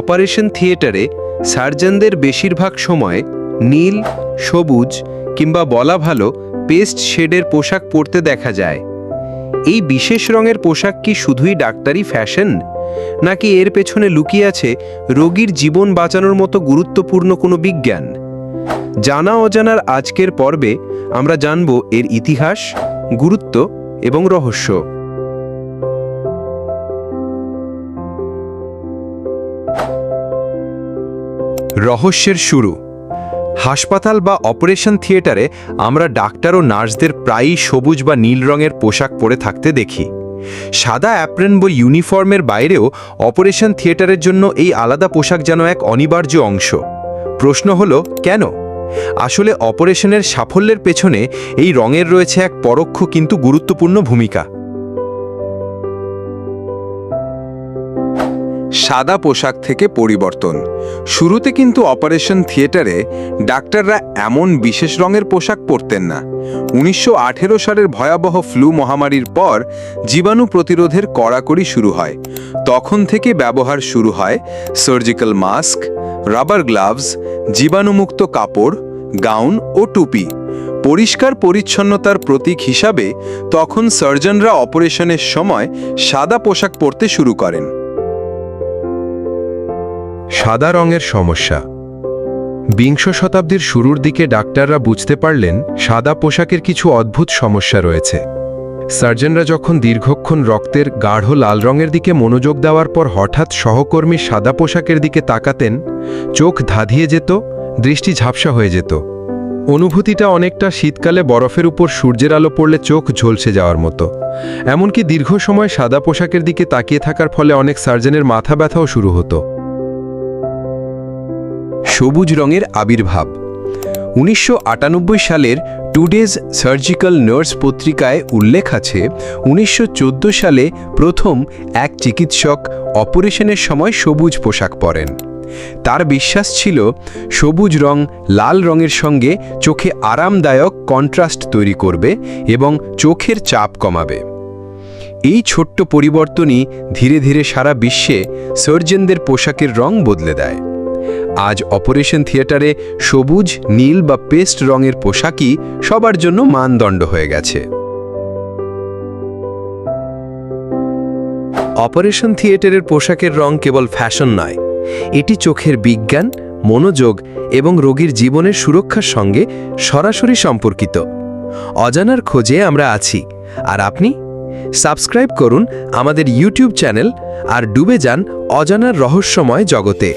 Operation থিয়েটারে সার্জনদের বেশিরভাগ সময় নীল, সবুজ কিংবা বলা ভালো পেস্ট শেডের পোশাক পরতে দেখা যায়। এই বিশেষ রঙের পোশাক কি শুধুই ডাক্তারি ফ্যাশন? নাকি এর পেছনে লুকিয়ে আছে রোগীর জীবন বাঁচানোর মতো গুরুত্বপূর্ণ কোনো বিজ্ঞান? জানা অজানার আজকের পর্বে আমরা জানব এর ইতিহাস, গুরুত্ব এবং রহস্য। রহস্যের শুরু। হাসপাতাল বা অপারেশন থিয়েটারে আমরা ডাক্তার ও নার্সদের প্রায়ই সবুজ বা নীল রঙের পোশাক পরে থাকতে দেখি। সাদা অ্যাপ্রেন বা ইউনিফর্মের বাইরেও অপারেশন থিয়েটারের জন্য এই আলাদা পোশাক যেন এক অনিবার্য অংশ। প্রশ্ন হলো, কেন? আসলে অপারেশনের সাফল্যের পেছনে এই রঙের রয়েছে এক পরোক্ষ কিন্তু গুরুত্বপূর্ণ ভূমিকা। সাদা পোশাক থেকে পরিবর্তন। শুরুতে কিন্তু অপারেশন থিয়েটারে ডাক্তাররা এমন বিশেষ রঙের পোশাক পরতেন না। উনিশশো আঠেরো সালের ভয়াবহ ফ্লু মহামারীর পর জীবাণু প্রতিরোধের কড়াকড়ি শুরু হয়। তখন থেকে ব্যবহার শুরু হয় সার্জিক্যাল মাস্ক, রাবার গ্লাভস, জীবাণুমুক্ত কাপড়, গাউন ও টুপি। পরিষ্কার পরিচ্ছন্নতার প্রতীক হিসাবে তখন সার্জনরা অপারেশনের সময় সাদা পোশাক পরতে শুরু করেন। সাদা রঙের সমস্যা। বিংশ শতাব্দীর শুরুর দিকে ডাক্তাররা বুঝতে পারলেন, সাদা পোশাকের কিছু অদ্ভুত সমস্যা রয়েছে। সার্জনরা যখন দীর্ঘক্ষণ রক্তের গাঢ় লাল রঙের দিকে মনোযোগ দেওয়ার পর হঠাৎ সহকর্মী সাদা পোশাকের দিকে তাকাতেন, চোখ ধাঁধিয়ে যেত, দৃষ্টি ঝাপসা হয়ে যেত। অনুভূতিটা অনেকটা শীতকালে বরফের উপর সূর্যের আলো পড়লে চোখ ঝলসে যাওয়ার মতো। এমনকি দীর্ঘ সময় সাদা পোশাকের দিকে তাকিয়ে থাকার ফলে অনেক সার্জনের মাথা ব্যথাও শুরু হতো। সবুজ রঙের আবির্ভাব। উনিশশো আটানব্বই সালের টুডেজ সার্জিক্যাল নার্স পত্রিকায় উল্লেখ আছে, উনিশশো চোদ্দ সালে প্রথম এক চিকিৎসক অপারেশনের সময় সবুজ পোশাক পরেন। তার বিশ্বাস ছিল, সবুজ রং লাল রঙের সঙ্গে চোখে আরামদায়ক কন্ট্রাস্ট তৈরি করবে এবং চোখের চাপ কমাবে। এই ছোট্ট পরিবর্তনই ধীরে ধীরে সারা বিশ্বে সার্জনদের পোশাকের রং বদলে দেয়। আজ অপারেশন থিয়েটারে সবুজ, নীল বা পেস্ট রঙের পোশাকই সবার জন্য মানদণ্ড হয়ে গেছে। অপারেশন থিয়েটারের পোশাকের রং কেবল ফ্যাশন নয়, এটি চোখের বিজ্ঞান, মনোযোগ এবং রোগীর জীবনের সুরক্ষার সঙ্গে সরাসরি সম্পর্কিত। অজানার খোঁজে আমরা আছি, আর আপনি? সাবস্ক্রাইব করুন আমাদের ইউটিউব চ্যানেল আর ডুবে যান অজানার রহস্যময় জগতে।